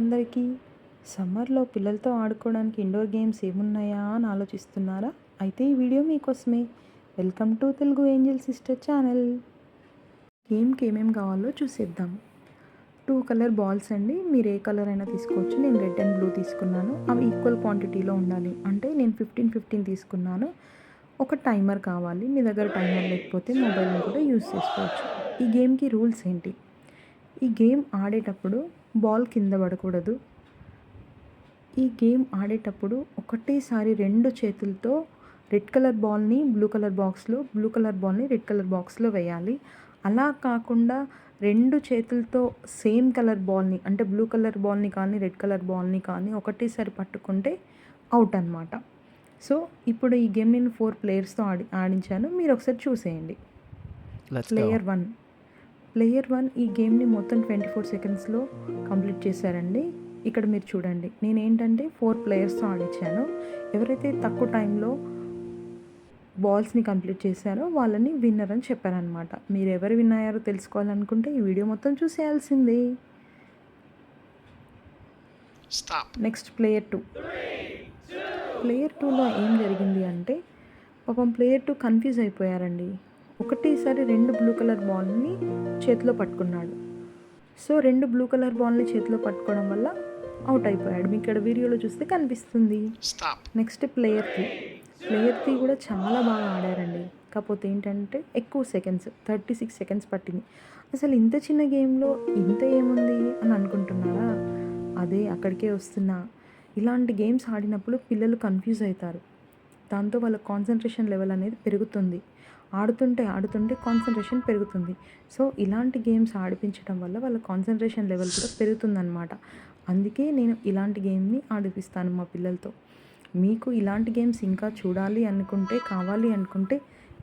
అందరికీ? సమ్మర్లో పిల్లలతో ఆడుకోవడానికి ఇండోర్ గేమ్స్ ఏమున్నాయా అని ఆలోచిస్తున్నారా? అయితే ఈ వీడియో మీకోసమే. Welcome to Telugu angel sister channel. గేమ్కి ఏమేమి కావాలో చూసేద్దాం. టూ కలర్ బాల్స్ అండి. మీరు ఏ కలర్ అయినా తీసుకోవచ్చు. నేను రెడ్ అండ్ బ్లూ తీసుకున్నాను. అవి ఈక్వల్ క్వాంటిటీలో ఉండాలి. అంటే నేను ఫిఫ్టీన్ ఫిఫ్టీన్ తీసుకున్నాను. ఒక టైమర్ కావాలి. మీ దగ్గర టైమర్ లేకపోతే మొబైల్ని కూడా యూస్ చేసుకోవచ్చు. ఈ గేమ్కి రూల్స్ ఏంటి? ఈ గేమ్ ఆడేటప్పుడు బాల్ కింద పడకూడదు. ఈ గేమ్ ఆడేటప్పుడు ఒకటేసారి రెండు చేతులతో రెడ్ కలర్ బాల్ని బ్లూ కలర్ బాక్స్లో బ్లూ కలర్ బాల్ని రెడ్ కలర్ బాక్స్లో వేయాలి. అలా కాకుండా రెండు చేతులతో సేమ్ కలర్ బాల్ని అంటే బ్లూ కలర్ బాల్ని కానీ రెడ్ కలర్ బాల్ని కానీ ఒకటేసారి పట్టుకుంటే అవుట్ అనమాట సో ఇప్పుడు ఈ గేమ్ నేను ఫోర్ ప్లేయర్స్తో ఆడి ఆడించాను. మీరు ఒకసారి చూసేయండి. ప్లేయర్. వన్. ప్లేయర్ వన్ ఈ గేమ్ని మొత్తం ట్వంటీ ఫోర్ సెకండ్స్లో కంప్లీట్ చేశారండి. ఇక్కడ మీరు చూడండి నేను ఏంటంటే ఫోర్ ప్లేయర్స్తో ఆడించాను. ఎవరైతే తక్కువ టైంలో బాల్స్ని కంప్లీట్ చేశారో వాళ్ళని విన్నర్ అని చెప్పారనమాట మీరు ఎవరు విన్ అయ్యారో తెలుసుకోవాలనుకుంటే ఈ వీడియో మొత్తం చూసేయాల్సిందే. Next player two. ప్లేయర్ టూలో ఏం జరిగింది అంటే పాపం ప్లేయర్ టూ కన్ఫ్యూజ్ అయిపోయారండి. ఒకటేసారి రెండు బ్లూ కలర్ బాల్ని చేతిలో పట్టుకున్నాడు. సో రెండు బ్లూ కలర్ బాల్ని చేతిలో పట్టుకోవడం వల్ల అవుట్ అయిపోయాడు. మీకు ఇక్కడ వీడియోలో చూస్తే కనిపిస్తుంది. Next player three player three కూడా చాలా బాగా ఆడారండి. కాకపోతే ఏంటంటే ఎక్కువ సెకండ్స్ థర్టీ సిక్స్ సెకండ్స్ పట్టింది. అసలు ఇంత చిన్న గేమ్లో ఇంత ఏముంది అని అనుకుంటున్నారా? అదే అక్కడికే వస్తున్నా. ఇలాంటి గేమ్స్ ఆడినప్పుడు పిల్లలు కన్ఫ్యూజ్ అవుతారు. దాంతో వాళ్ళ కాన్సన్ట్రేషన్ లెవెల్ అనేది పెరుగుతుంది. ఆడుతుంటే ఆడుతుంటే కాన్సన్ట్రేషన్ పెరుగుతుంది. సో ఇలాంటి గేమ్స్ ఆడిపించడం వల్ల వాళ్ళ కాన్సన్ట్రేషన్ లెవెల్ కూడా పెరుగుతుందన్నమాట. అందుకే నేను ఇలాంటి గేమ్ని ఆడిపిస్తాను మా పిల్లలతో. మీకు ఇలాంటి గేమ్స్ ఇంకా చూడాలి అనుకుంటే కావాలి అనుకుంటే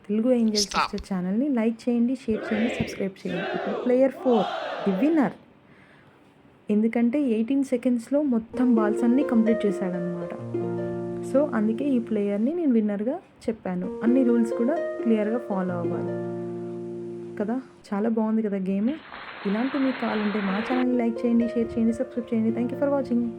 తెలుగు ఏంజల్. సిస్టర్ ఛానల్ని లైక్ చేయండి షేర్ చేయండి సబ్స్క్రైబ్ చేయండి. ఇప్పుడు ప్లేయర్ ఫోర్ ది విన్నర్. ఎందుకంటే ఎయిటీన్ సెకండ్స్లో మొత్తం బాల్స్ అన్నీ కంప్లీట్ చేశాడనమాట సో అందుకే ఈ ప్లేయర్ని నేను విన్నర్గా చెప్పాను. అన్ని రూల్స్ కూడా క్లియర్గా ఫాలో అవ్వాలి. కదా? చాలా బాగుంది కదా గేమ్. ఇలాంటి మీకు కావాలంటే మా ఛానల్ని లైక్ చేయండి షేర్ చేయండి సబ్స్క్రైబ్ చేయండి. Thank you for watching